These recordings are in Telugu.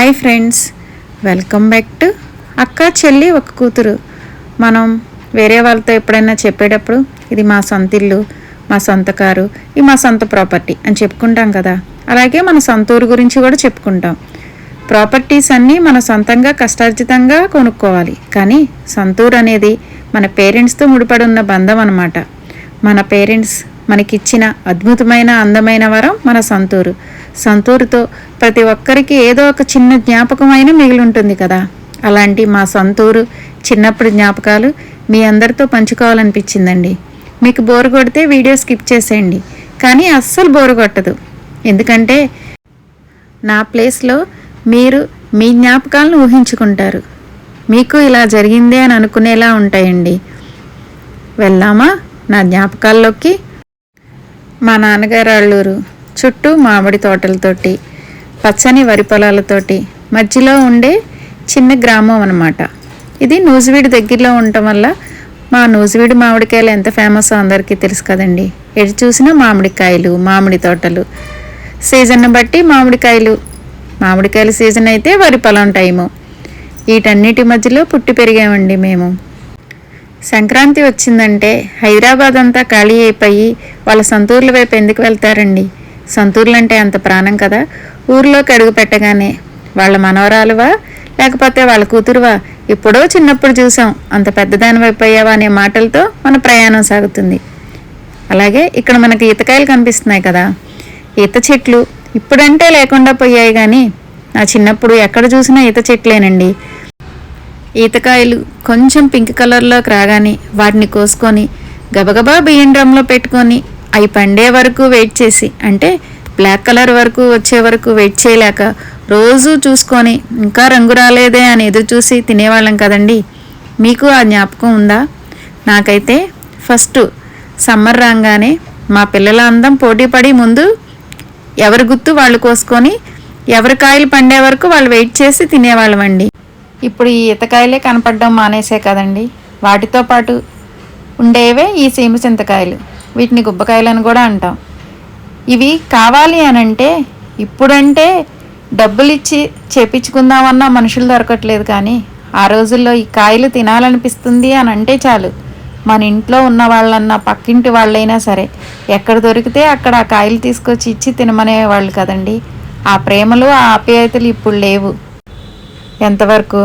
Hi friends welcome back to అక్క చెల్లి ఒక కూతురు. మనం వేరే వాళ్ళతో ఎప్పుడైనా చెప్పేటప్పుడు ఇది మా సొంత ఇల్లు మా సొంత కారు ఇది మా సొంత ప్రాపర్టీ అని చెప్పుకుంటాం కదా. అలాగే మన సొంత ఊరు గురించి కూడా చెప్పుకుంటాం. ప్రాపర్టీస్ అన్నీ మన సొంతంగా కష్టార్జితంగా కొనుక్కోవాలి. కానీ సొంతూరు అనేది మన పేరెంట్స్తో ముడిపడి ఉన్న బంధం అనమాట మన పేరెంట్స్ మనకిచ్చిన అద్భుతమైన అందమైన వరం మన సంతూరు సంతూరుతో ప్రతి ఒక్కరికి ఏదో ఒక చిన్న జ్ఞాపకమైన మిగిలి ఉంటుంది కదా. అలాంటి మా సొంతూరు చిన్నప్పుడు జ్ఞాపకాలు మీ అందరితో పంచుకోవాలనిపించిందండి. మీకు బోరు కొడితే వీడియో స్కిప్ చేసేయండి. కానీ అస్సలు బోరు కొట్టదు. ఎందుకంటే నా ప్లేస్లో మీరు మీ జ్ఞాపకాలను ఊహించుకుంటారు. మీకు ఇలా జరిగిందే అని అనుకునేలా ఉంటాయండి. వెళ్దామా నా జ్ఞాపకాల్లోకి? మా నాన్నగారు అల్లూరు చుట్టూ మామిడి తోటలతోటి పచ్చని వరి పొలాలతోటి మధ్యలో ఉండే చిన్న గ్రామం అనమాట ఇది నూజివీడు దగ్గరలో ఉండటం వల్ల మా నూజివీడు మామిడికాయలు ఎంత ఫేమస్ అందరికీ తెలుసు కదండి. ఎటు చూసినా మామిడికాయలు మామిడి తోటలు. సీజన్ బట్టి మామిడికాయలు మామిడికాయల సీజన్ అయితే వరి పొలం టైము. వీటన్నిటి మధ్యలో పుట్టి పెరిగామండి మేము. సంక్రాంతి వచ్చిందంటే హైదరాబాద్ అంతా ఖాళీ అయిపోయి వాళ్ళ సొంతూర్ల వైపు ఎందుకు వెళ్తారండి? సంతూర్లంటే అంత ప్రాణం కదా? ఊర్లోకి అడుగు పెట్టగానే వాళ్ళ మనవరాలువా? లేకపోతే వాళ్ళ కూతురువా? ఎప్పుడో చిన్నప్పుడు చూసాం అంత పెద్దదాని వైపు అయ్యావా అనే మాటలతో మన ప్రయాణం సాగుతుంది. అలాగే ఇక్కడ మనకి ఈతకాయలు కనిపిస్తున్నాయి కదా? ఈత చెట్లు ఇప్పుడంటే లేకుండా పోయాయి కానీ నా చిన్నప్పుడు ఎక్కడ చూసినా ఈత చెట్లేనండి. ఈతకాయలు కొంచెం పింక్ కలర్లోకి రాగానే వాటిని కోసుకొని గబగబా బియ్యం డ్రమ్లో పెట్టుకొని అవి పండే వరకు వెయిట్ చేసి అంటే బ్లాక్ కలర్ వరకు వచ్చే వరకు వెయిట్ చేయలేక రోజు చూసుకొని ఇంకా రంగు రాలేదే అని ఎదురు చూసి తినేవాళ్ళం కదండి. మీకు ఆ జ్ఞాపకం ఉందా? నాకైతే ఫస్ట్ సమ్మర్ రాగానే మా పిల్లల అందం పోటీ పడి ముందు ఎవరి గుత్తు వాళ్ళు కోసుకొని ఎవరి కాయలు పండే వరకు వాళ్ళు వెయిట్ చేసి తినేవాళ్ళమండి. ఇప్పుడు ఈ ఈతకాయలే కనపడడం మానేసే కదండి. వాటితో పాటు ఉండేవే ఈ సీమ చింతకాయలు. వీటిని గుబ్బకాయలని కూడా అంటాం. ఇవి కావాలి అని అంటే ఇప్పుడంటే డబ్బులు ఇచ్చి చేపించుకుందామన్నా మనుషులు దొరకట్లేదు కానీ ఆ రోజుల్లో ఈ కాయలు తినాలనిపిస్తుంది అని అంటే చాలు. మన ఇంట్లో ఉన్న వాళ్ళన్నా పక్కింటి వాళ్ళైనా సరే ఎక్కడ దొరికితే అక్కడ ఆ కాయలు తీసుకొచ్చి ఇచ్చి తినమనేవాళ్ళు కదండి. ఆ ప్రేమలు ఆ ఆప్యాయతలు ఇప్పుడు లేవు. ఎంతవరకు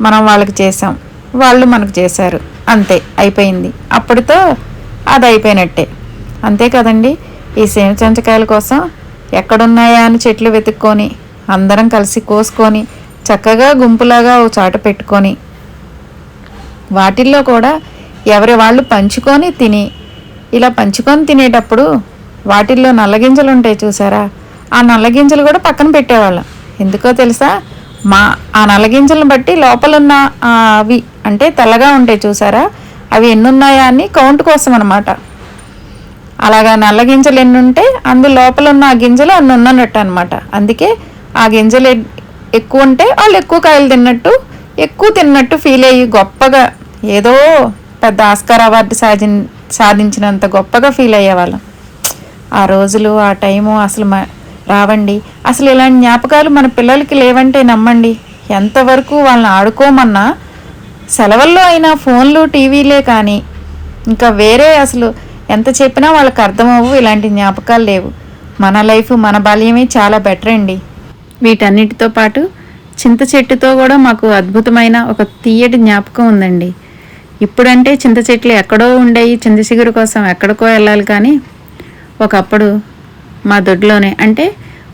మనం వాళ్ళకి చేసాం వాళ్ళు మనకు చేశారు. అంతే అయిపోయింది. అప్పటితో అది అయిపోయినట్టే అంతే కదండి ఈ సేమ చెంచకాయల కోసం ఎక్కడున్నాయా అని చెట్లు వెతుక్కొని అందరం కలిసి కోసుకొని చక్కగా గుంపులాగా ఓ చాట పెట్టుకొని వాటిల్లో కూడా ఎవరి వాళ్ళు పంచుకొని తిని ఇలా పంచుకొని తినేటప్పుడు వాటిల్లో నల్లగింజలు ఉంటాయి చూసారా? ఆ నల్లగింజలు కూడా పక్కన పెట్టేవాళ్ళం. ఎందుకో తెలుసా? మా ఆ నల్లగింజలను బట్టి లోపలున్న అవి అంటే తెల్లగా ఉంటాయి చూసారా? అవి ఎన్నున్నాయా అని కౌంట్ కోసం అనమాట అలాగా నల్ల గింజలు ఎన్ని ఉంటే అందు లోపల ఉన్న ఆ గింజలు అన్ని ఉన్నట్టు అనమాట అందుకే ఆ గింజలు ఎక్కువ ఉంటే వాళ్ళు ఎక్కువ కాయలు తిన్నట్టు ఎక్కువ తిన్నట్టు ఫీల్ అయ్యి గొప్పగా ఏదో పెద్ద ఆస్కార్ అవార్డు సాధి సాధించినంత గొప్పగా ఫీల్ అయ్యేవాళ్ళం. ఆ రోజులు ఆ టైము అసలు రావండి. అసలు ఇలాంటి జ్ఞాపకాలు మన పిల్లలకి లేవంటే నమ్మండి. ఎంతవరకు వాళ్ళని ఆడుకోమన్నా సెలవుల్లో అయినా ఫోన్లు టీవీలే కానీ ఇంకా వేరే అసలు ఎంత చెప్పినా వాళ్ళకి అర్థమవు ఇలాంటి జ్ఞాపకాలు లేవు. మన లైఫ్ మన బాల్యమే చాలా బెటర్ అండి. వీటన్నిటితో పాటు చింత చెట్టుతో కూడా మాకు అద్భుతమైన ఒక తీయటి జ్ఞాపకం ఉందండి. ఇప్పుడంటే చింత చెట్లు ఎక్కడో ఉండేవి చింత చిగురు కోసం ఎక్కడికో వెళ్ళాలి కానీ ఒకప్పుడు మా దొడ్లోనే అంటే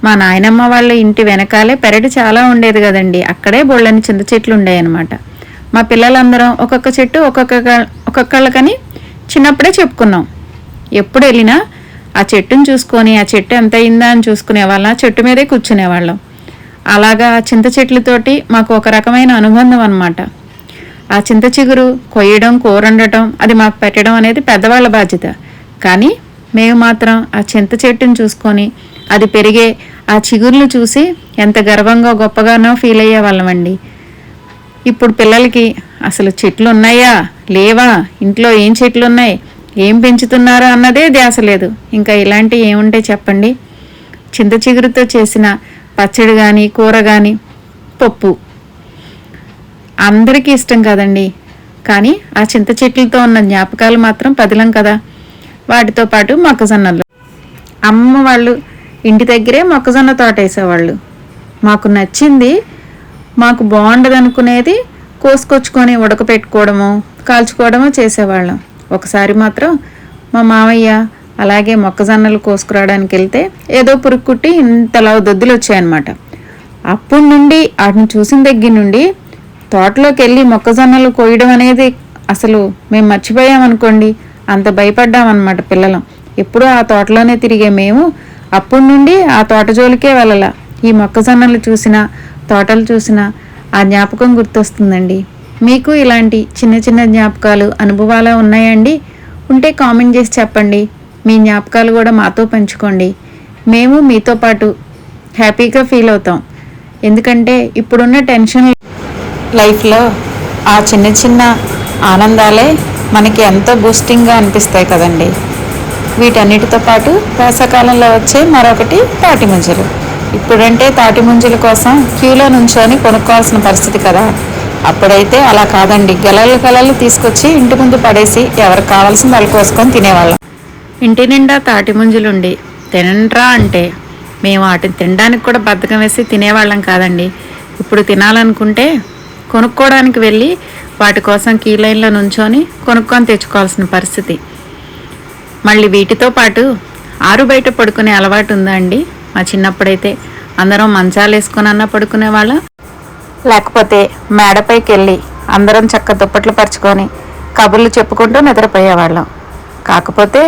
మా నాయనమ్మ వాళ్ళ ఇంటి వెనకాలే పెరటి చాలా ఉండేది కదండి. అక్కడే బొళ్ళని చింత చెట్లు ఉండేవి మా పిల్లలందరం ఒక్కొక్క చెట్టు ఒక్కొక్క ఒక్కొక్కళ్ళకని చిన్నప్పుడే చెప్పుకున్నాం. ఎప్పుడు వెళ్ళినా ఆ చెట్టుని చూసుకొని ఆ చెట్టు ఎంత అయిందా అని చూసుకునేవాళ్ళం ఆ చెట్టు మీదే కూర్చునేవాళ్ళం అలాగా ఆ చింత చెట్లతోటి మాకు ఒక రకమైన అనుబంధం అన్నమాట. ఆ చింత చిగురు కొయ్యడం కూరండటం అది మాకు పెట్టడం అనేది పెద్దవాళ్ళ బాధ్యత. కానీ మేము మాత్రం ఆ చింత చెట్టుని చూసుకొని అది పెరిగే ఆ చిగుర్లు చూసి ఎంత గర్వంగా గొప్పగానో ఫీల్ అయ్యే వాళ్ళమండి ఇప్పుడు పిల్లలకి అసలు చెట్లు ఉన్నాయా? లేవా? ఇంట్లో ఏం చెట్లు ఉన్నాయి? ఏం పెంచుతున్నారా అన్నదే ధ్యాస లేదు. ఇంకా ఇలాంటివి ఏముంటే చెప్పండి? చింత చిగురుతో చేసిన పచ్చడి కానీ కూర కానీ పప్పు. అందరికీ ఇష్టం కదండి. కానీ ఆ చింత చెట్లతో ఉన్న జ్ఞాపకాలు మాత్రం పదిలం కదా. వాటితో పాటు మొక్కజొన్నలు. అమ్మ వాళ్ళు ఇంటి దగ్గరే మొక్కజొన్న తోట వేసేవాళ్ళు. మాకు నచ్చింది మాకు బాగుండదు అనుకునేది కోసుకొచ్చుకొని ఉడకపెట్టుకోవడము కాల్చుకోవడము చేసేవాళ్ళం. ఒకసారి మాత్రం మా మామయ్య అలాగే మొక్కజొన్నలు కోసుకురావడానికి వెళ్తే ఏదో పురుగు కుట్టి ఇంతలా దొద్దులు వచ్చాయన్నమాట అప్పటి నుండి వాటిని చూసిన దగ్గర నుండి తోటలోకి వెళ్ళి మొక్కజొన్నలు కోయడం అనేది అసలు మేము మర్చిపోయామనుకోండి అంత భయపడ్డామన్నమాట పిల్లలం. ఎప్పుడూ ఆ తోటలోనే తిరిగే మేము. అప్పటి నుండి ఆ తోట జోలికే వెళ్ళాల. ఈ మొక్కజొన్నలు చూసినా తోటలు చూసినా ఆ జ్ఞాపకం గుర్తొస్తుందండి. మీకు ఇలాంటి చిన్న చిన్న జ్ఞాపకాలు అనుభవాలు ఉన్నాయండి? ఉంటే కామెంట్ చేసి చెప్పండి. మీ జ్ఞాపకాలు కూడా మాతో పంచుకోండి. మేము మీతో పాటు హ్యాపీగా ఫీల్ అవుతాం. ఎందుకంటే ఇప్పుడున్న టెన్షన్ లైఫ్లో ఆ చిన్న చిన్న ఆనందాలే మనకి ఎంతో బూస్టింగ్గా అనిపిస్తాయి కదండి. వీటన్నిటితో పాటు వేసవకాలంలో వచ్చే మరొకటి తాటి ముంజలు ఇప్పుడంటే తాటి ముంజల కోసం క్యూలో నుంచొని కొనుక్కోవాల్సిన పరిస్థితి కదా. అప్పుడైతే అలా కాదండి. గెలలు గెలలు తీసుకొచ్చి ఇంటి ముందు పడేసి ఎవరికి కావాల్సిన వాళ్ళు కోసుకొని తినేవాళ్ళం. ఇంటి నిండా తాటి ముంజలుండి తినండ్రా అంటే మేము వాటిని తినడానికి కూడా బద్ధకం వేసి తినేవాళ్ళం కాదండి. ఇప్పుడు తినాలనుకుంటే కొనుక్కోవడానికి వెళ్ళి వాటి కోసం కీ లైన్లో నుంచొని కొనుక్కొని తెచ్చుకోవాల్సిన పరిస్థితి. మళ్ళీ వీటితో పాటు ఆరు బయట పడుకునే అలవాటు ఉందా అండి? మా చిన్నప్పుడైతే అందరం మంచాలు వేసుకొని అన్న పడుకునే వాళ్ళం. లేకపోతే మేడపైకి వెళ్ళి అందరం చక్క దుప్పట్లు పరుచుకొని కబుర్లు చెప్పుకుంటూ నిద్రపోయేవాళ్ళం. కాకపోతే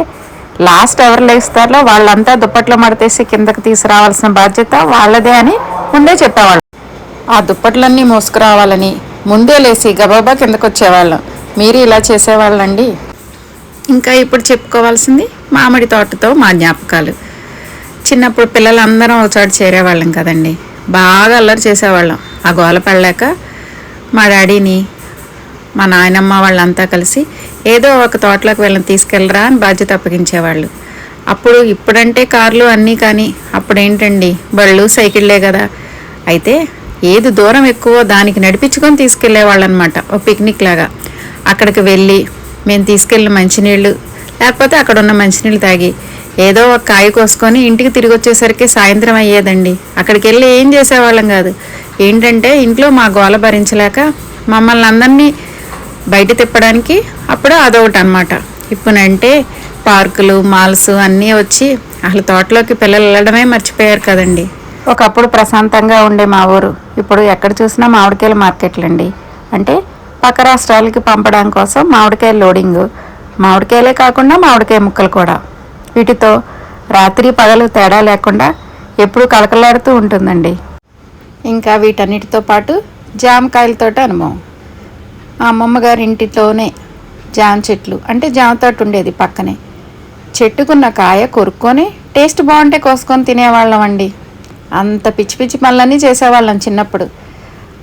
లాస్ట్ ఎవరు లేస్తారో వాళ్ళంతా దుప్పట్లు మడతేసి కిందకి తీసుకురావాల్సిన బాధ్యత వాళ్ళదే అని ముందే చెప్పేవాళ్ళం. ఆ దుప్పట్లన్నీ మోసుకురావాలని ముందే లేచి గబాబా కిందకు వచ్చేవాళ్ళం మీరు ఇలా చేసేవాళ్ళండి? ఇంకా ఇప్పుడు చెప్పుకోవాల్సింది మామిడి తోటతో మా జ్ఞాపకాలు. చిన్నప్పుడు పిల్లలందరం ఒక చోట చేరేవాళ్ళం కదండి. బాగా అల్లరి చేసేవాళ్ళం. ఆ గోల పడలేక మా డాడీని మా నాయనమ్మ వాళ్ళంతా కలిసి ఏదో ఒక తోటలోకి వెళ్ళని తీసుకెళ్ళరా అని బాధ్యత అప్పగించేవాళ్ళు. అప్పుడు ఇప్పుడంటే కార్లు అన్నీ కానీ అప్పుడేంటండి? బళ్ళు సైకిళ్ళే కదా. అయితే ఏది దూరం ఎక్కువ దానికి నడిపించుకొని తీసుకెళ్ళేవాళ్ళు అనమాట ఓ పిక్నిక్ లాగా. అక్కడికి వెళ్ళి మేము తీసుకెళ్ళిన మంచినీళ్ళు లేకపోతే అక్కడ ఉన్న మంచినీళ్ళు తాగి ఏదో ఒక కాయ కోసుకొని ఇంటికి తిరిగి వచ్చేసరికి సాయంత్రం అయ్యేదండి. అక్కడికి వెళ్ళి ఏం చేసేవాళ్ళం కాదు. ఏంటంటే ఇంట్లో మా గోల భరించలేక మమ్మల్ని అందరినీ బయట తిప్పడానికి అప్పుడు అదొకటి అనమాట ఇప్పుడంటే పార్కులు మాల్స్ అన్నీ వచ్చి అసలు తోటలోకి పిల్లలు వెళ్ళడమే మర్చిపోయారు కదండి. ఒకప్పుడు ప్రశాంతంగా ఉండే మా ఊరు. ఇప్పుడు ఎక్కడ చూసినా మామిడికాయల మార్కెట్లండి. అంటే పక్క రాష్ట్రాలకి పంపడం కోసం మామిడికాయ లోడింగ్. మామిడికాయలే కాకుండా మామిడికాయ ముక్కలు కూడా. వీటితో రాత్రి పగలు తేడా లేకుండా ఎప్పుడు కలకలాడుతూ ఉంటుందండి. ఇంకా వీటన్నిటితో పాటు జామకాయలతోటి అనుభవం. మా అమ్మమ్మ గారి ఇంటితోనే జామ చెట్లు అంటే జామ తోట ఉండేది పక్కనే. చెట్టుకున్న కాయ కొరుక్కొని టేస్ట్ బాగుంటే కోసుకొని తినేవాళ్ళం అండి. అంత పిచ్చి పిచ్చి పనులన్నీ చేసేవాళ్ళం చిన్నప్పుడు.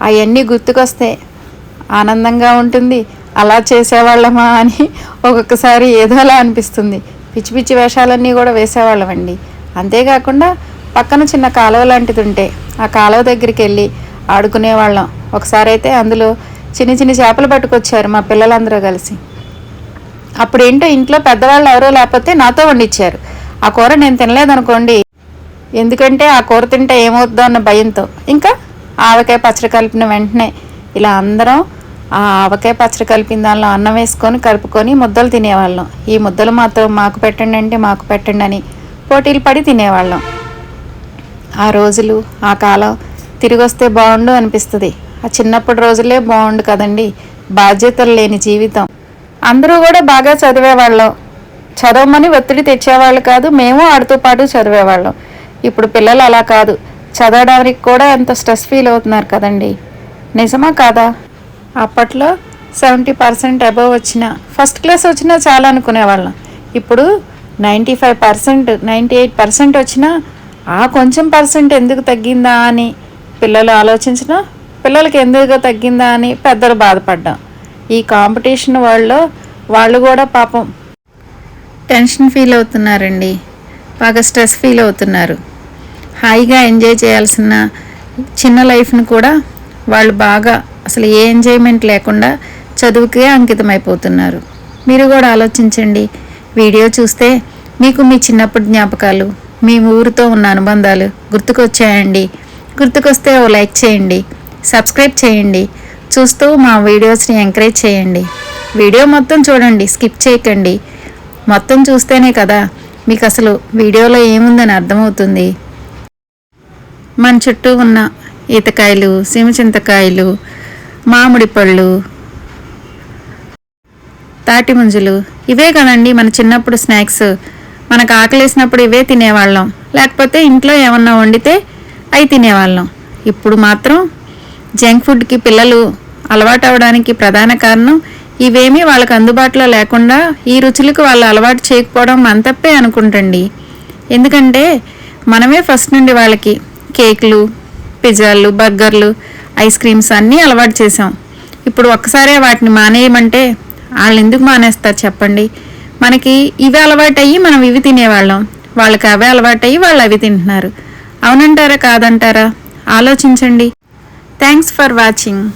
అవన్నీ గుర్తుకొస్తే ఆనందంగా ఉంటుంది అలా చేసేవాళ్ళమా అని ఒక్కొక్కసారి ఏదోలా అనిపిస్తుంది. పిచ్చి పిచ్చి వేషాలన్నీ కూడా వేసేవాళ్ళమండి. అంతేకాకుండా పక్కన చిన్న కాలువ లాంటిది ఉంటే ఆ కాలువ దగ్గరికి వెళ్ళి ఆడుకునేవాళ్ళం. ఒకసారి అయితే అందులో చిన్న చిన్న చేపలు పట్టుకొచ్చారు మా పిల్లలందరూ కలిసి. అప్పుడు ఏంటో ఇంట్లో పెద్దవాళ్ళు ఎవరో లేకపోతే నాతో వండిచ్చారు. ఆ కూర నేను తినలేదనుకోండి. ఎందుకంటే ఆ కూర తింటే ఏమవుతుందో అన్న భయంతో. ఇంకా ఆవకాయ పచ్చడి కలిపిన వెంటనే ఇలా అందరం ఆ ఆవకాయ పచ్చడి కలిపిన దానిలో అన్నం వేసుకొని కలుపుకొని ముద్దలు తినేవాళ్ళం. ఈ ముద్దలు మాత్రం మాకు పెట్టండి అంటే మాకు పెట్టండి అని పోటీలు పడి తినేవాళ్ళం. ఆ రోజులు ఆ కాలం తిరిగి వస్తే బాగుండు అనిపిస్తుంది. ఆ చిన్నప్పటి రోజులే బాగుండు కదండి. బాధ్యతలు లేని జీవితం. అందరూ కూడా బాగా చదివేవాళ్ళం. చదవమని ఒత్తిడి తెచ్చేవాళ్ళు కాదు మేము ఆడుతూ పాటు చదివేవాళ్ళం. ఇప్పుడు పిల్లలు అలా కాదు. చదవడానికి కూడా ఎంత స్ట్రెస్ ఫీల్ అవుతున్నారు కదండి. నిజమా కాదా? అప్పట్లో సెవెంటీ పర్సెంట్ అబవ్ వచ్చిన ఫస్ట్ క్లాస్ వచ్చినా చాలా అనుకునేవాళ్ళం. ఇప్పుడు ninety five percent ninety eight percent వచ్చినా ఆ కొంచెం పర్సెంట్ ఎందుకు తగ్గిందా అని పిల్లలు ఆలోచించిన పిల్లలకి ఎందుకు తగ్గిందా అని పెద్దలు బాధపడ్డాం. ఈ కాంపిటీషన్ వాళ్ళలో వాళ్ళు కూడా పాపం టెన్షన్ ఫీల్ అవుతున్నారండి. బాగా స్ట్రెస్ ఫీల్ అవుతున్నారు. హాయిగా ఎంజాయ్ చేయాల్సిన చిన్న లైఫ్ను కూడా వాళ్ళు బాగా అసలు ఏ ఎంజాయ్మెంట్ లేకుండా చదువుకే అంకితమైపోతున్నారు. మీరు కూడా ఆలోచించండి. వీడియో చూస్తే మీకు మీ చిన్నప్పటి జ్ఞాపకాలు మీ ఊరితో ఉన్న అనుబంధాలు గుర్తుకొచ్చాయండి. గుర్తుకొస్తే ఓ లైక్ చేయండి సబ్స్క్రైబ్ చేయండి చూస్తూ మా వీడియోస్ని ఎంకరేజ్ చేయండి. వీడియో మొత్తం చూడండి స్కిప్ చేయకండి. మొత్తం చూస్తేనే కదా మీకు అసలు వీడియోలో ఏముందని అర్థమవుతుంది. మన చుట్టూ ఉన్న ఈతకాయలు సిమచింతకాయలు మామిడి పళ్ళు తాటి ముంజలు ఇవే కదండి మన చిన్నప్పుడు స్నాక్స్. మనకు ఆకలేసినప్పుడు ఇవే తినేవాళ్ళం. లేకపోతే ఇంట్లో ఏమన్నా వండితే అవి తినేవాళ్ళం. ఇప్పుడు మాత్రం జంక్ ఫుడ్కి పిల్లలు అలవాటు అవడానికి ప్రధాన కారణం ఇవేమీ వాళ్ళకి అందుబాటులో లేకుండా ఈ రుచులకు వాళ్ళు అలవాటు చేయకపోవడం మన తప్పే అనుకుంటండి. ఎందుకంటే మనమే ఫస్ట్ నుండి వాళ్ళకి కేకులు పిజ్జాలు బర్గర్లు ఐస్ క్రీమ్స్ అన్నీ అలవాటు చేసాం ఇప్పుడు ఒక్కసారే వాటిని మానేయమంటే వాళ్ళు ఎందుకు మానేస్తారు చెప్పండి? మనకి ఇవి అలవాటయ్యి మనం ఇవి తినేవాళ్ళం. వాళ్ళకి అవే అలవాటయ్యి వాళ్ళు అవి తింటున్నారు. అవునంటారా కాదంటారా? ఆలోచించండి. Thanks for watching.